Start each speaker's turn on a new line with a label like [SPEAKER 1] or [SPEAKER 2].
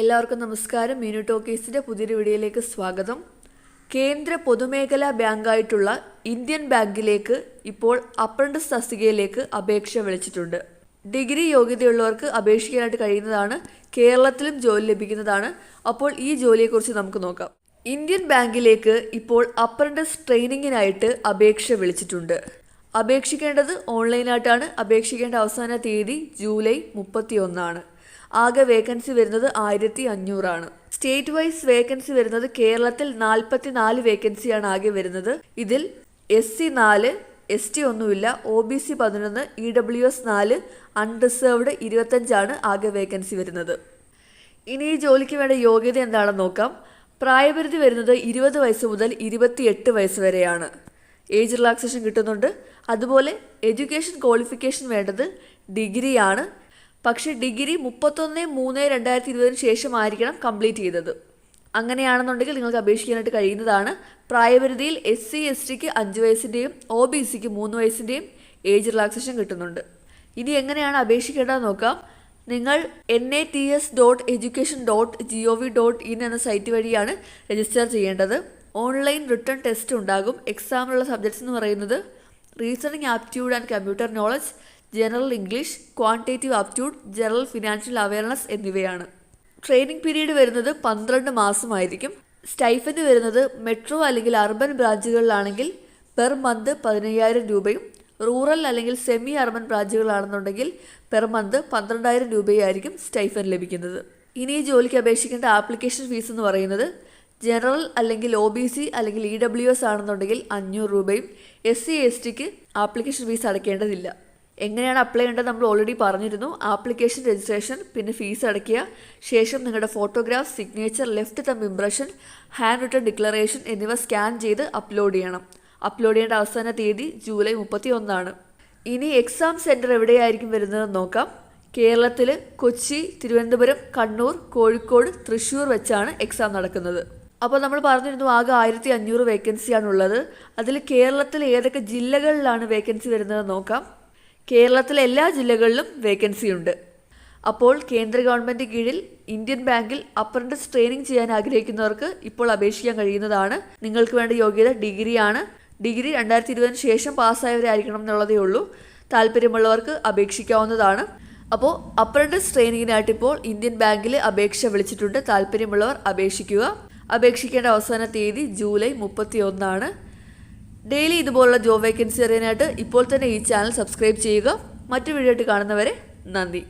[SPEAKER 1] എല്ലാവർക്കും നമസ്കാരം. മീനു ടോക്കീസിന്റെ പുതിയൊരു വീഡിയോയിലേക്ക് സ്വാഗതം. കേന്ദ്ര പൊതുമേഖലാ ബാങ്കായിട്ടുള്ള ഇന്ത്യൻ ബാങ്കിലേക്ക് ഇപ്പോൾ അപ്രന്റിസ് തസ്തികയിലേക്ക് അപേക്ഷ വിളിച്ചിട്ടുണ്ട്. ഡിഗ്രി യോഗ്യതയുള്ളവർക്ക് അപേക്ഷിക്കാനായിട്ട് കഴിയുന്നതാണ്. കേരളത്തിലും ജോലി ലഭിക്കുന്നതാണ്. അപ്പോൾ ഈ ജോലിയെക്കുറിച്ച് നമുക്ക് നോക്കാം. ഇന്ത്യൻ ബാങ്കിലേക്ക് ഇപ്പോൾ അപ്രന്റിസ് ട്രെയിനിങ്ങിനായിട്ട് അപേക്ഷ വിളിച്ചിട്ടുണ്ട്. അപേക്ഷിക്കേണ്ടത് ഓൺലൈനായിട്ടാണ്. അപേക്ഷിക്കേണ്ട അവസാന തീയതി ജൂലൈ മുപ്പത്തി ഒന്നാണ് ആകെ വേക്കൻസി വരുന്നത് ആയിരത്തി അഞ്ഞൂറാണ് സ്റ്റേറ്റ് വൈസ് വേക്കൻസി വരുന്നത് കേരളത്തിൽ നാൽപ്പത്തി നാല് വേക്കൻസിയാണ് ആകെ വരുന്നത്. ഇതിൽ എസ് സി നാല് എസ് ടി ഒന്നുമില്ല. ഒ ബി സി പതിനൊന്ന് ഇ ഡബ്ല്യു എസ് നാല് അൺറിസർവ്ഡ് ഇരുപത്തഞ്ചാണ് ആകെ വേക്കൻസി വരുന്നത്. ഇനി ഈ ജോലിക്ക് വേണ്ട യോഗ്യത എന്താണെന്ന് നോക്കാം. പ്രായപരിധി വരുന്നത് ഇരുപത് വയസ്സ് മുതൽ ഇരുപത്തിയെട്ട് വയസ്സ് വരെയാണ്. ഏജ് റിലാക്സേഷൻ കിട്ടുന്നുണ്ട്. അതുപോലെ എഡ്യൂക്കേഷൻ ക്വാളിഫിക്കേഷൻ വേണ്ടത് ഡിഗ്രിയാണ്. പക്ഷേ ഡിഗ്രി മുപ്പത്തൊന്ന് മൂന്ന് രണ്ടായിരത്തി ഇരുപതിന് ശേഷമായിരിക്കണം കംപ്ലീറ്റ് ചെയ്തത്. അങ്ങനെയാണെന്നുണ്ടെങ്കിൽ നിങ്ങൾക്ക് അപേക്ഷിക്കാനായിട്ട് കഴിയുന്നതാണ്. പ്രായപരിധിയിൽ എസ് സി എസ് ടിക്ക് അഞ്ച് വയസ്സിന്റെയും ഒ ബി സിക്ക് മൂന്ന് വയസ്സിന്റെയും ഏജ് റിലാക്സേഷൻ കിട്ടുന്നുണ്ട്. ഇനി എങ്ങനെയാണ് അപേക്ഷിക്കേണ്ടത് നോക്കാം. നിങ്ങൾ N A T S dot education dot G O V dot in എന്ന സൈറ്റ് വഴിയാണ് രജിസ്റ്റർ ചെയ്യേണ്ടത്. ഓൺലൈൻ റിട്ടേൺ ടെസ്റ്റ് ഉണ്ടാകും. എക്സാമിനുള്ള സബ്ജക്ട്സ് എന്ന് പറയുന്നത് reasoning aptitude and computer knowledge general English quantitative aptitude general financial awareness എന്നിവയാണ്. ട്രെയിനിങ് പീരീഡ് വരുന്നത് പന്ത്രണ്ട് മാസമായിരിക്കും. സ്റ്റൈഫൻഡ് വരുന്നത് മെട്രോ അല്ലെങ്കിൽ അർബൻ ബ്രാഞ്ചുകളിലാണെങ്കിൽ പെർ മന്ത് പതിനയ്യായിരം രൂപയും റൂറൽ അല്ലെങ്കിൽ സെമി അർബൻ ബ്രാഞ്ചുകളാണെന്നുണ്ടെങ്കിൽ പെർ മന്ത് പന്ത്രണ്ടായിരം രൂപയായിരിക്കും സ്റ്റൈഫൻ ലഭിക്കുന്നത്. ഇനി ജോലിക്ക് അപേക്ഷിക്കേണ്ട ആപ്ലിക്കേഷൻ ഫീസ് എന്ന് പറയുന്നത് ജനറൽ അല്ലെങ്കിൽ ഒ ബി സി അല്ലെങ്കിൽ ഇ ഡബ്ല്യു എസ് ആണെന്നുണ്ടെങ്കിൽ അഞ്ഞൂറ് രൂപയും എസ് സി എസ് ടിക്ക് ആപ്ലിക്കേഷൻ ഫീസ് അടയ്ക്കേണ്ടതില്ല. എങ്ങനെയാണ് അപ്ലൈ ചെയ്യേണ്ടത് നമ്മൾ ഓൾറെഡി പറഞ്ഞിരുന്നു. ആപ്ലിക്കേഷൻ രജിസ്ട്രേഷൻ പിന്നെ ഫീസ് അടയ്ക്കുക ശേഷം നിങ്ങളുടെ photograph signature left thumb impression hand written declaration എന്നിവ സ്കാൻ ചെയ്ത് അപ്ലോഡ് ചെയ്യണം. അപ്ലോഡ് ചെയ്യേണ്ട അവസാന തീയതി ജൂലൈ മുപ്പത്തി ഒന്നാണ് ഇനി എക്സാം സെന്റർ എവിടെയായിരിക്കും വരുന്നതെന്ന് നോക്കാം. കേരളത്തിൽ കൊച്ചി തിരുവനന്തപുരം കണ്ണൂർ കോഴിക്കോട് തൃശ്ശൂർ വെച്ചാണ് എക്സാം നടക്കുന്നത്. അപ്പോൾ നമ്മൾ പറഞ്ഞിരുന്നു ആകെ ആയിരത്തി അഞ്ഞൂറ് വേക്കൻസിയാണ് ഉള്ളത് അതിൽ കേരളത്തിൽ ഏതൊക്കെ ജില്ലകളിലാണ് വേക്കൻസി വരുന്നത് നോക്കാം. കേരളത്തിലെ എല്ലാ ജില്ലകളിലും വേക്കൻസി ഉണ്ട്. അപ്പോൾ കേന്ദ്ര ഗവൺമെന്റ് കീഴിൽ ഇന്ത്യൻ ബാങ്കിൽ അപ്രന്റിസ് ട്രെയിനിങ് ചെയ്യാൻ ആഗ്രഹിക്കുന്നവർക്ക് ഇപ്പോൾ അപേക്ഷിക്കാൻ കഴിയുന്നതാണ്. നിങ്ങൾക്ക് വേണ്ട യോഗ്യത ഡിഗ്രിയാണ്. ഡിഗ്രി രണ്ടായിരത്തി ഇരുപതിന് ശേഷം പാസ്സായവരായിരിക്കണം എന്നുള്ളതേ ഉള്ളൂ. താല്പര്യമുള്ളവർക്ക് അപേക്ഷിക്കാവുന്നതാണ്. അപ്പോൾ അപ്രന്റിസ് ട്രെയിനിങ്ങിനായിട്ട് ഇപ്പോൾ ഇന്ത്യൻ ബാങ്കിൽ അപേക്ഷ വിളിച്ചിട്ടുണ്ട്. താല്പര്യമുള്ളവർ അപേക്ഷിക്കുക. അപേക്ഷിക്കേണ്ട അവസാന തീയതി ജൂലൈ മുപ്പത്തി ഒന്നാണ് ഡെയിലി ഇതുപോലുള്ള ജോബ് വേക്കൻസി അറിയാനായിട്ട് ഇപ്പോൾ തന്നെ ഈ ചാനൽ സബ്സ്ക്രൈബ് ചെയ്യുക. മറ്റു വീഡിയോ ആയിട്ട് കാണുന്നവരെ നന്ദി.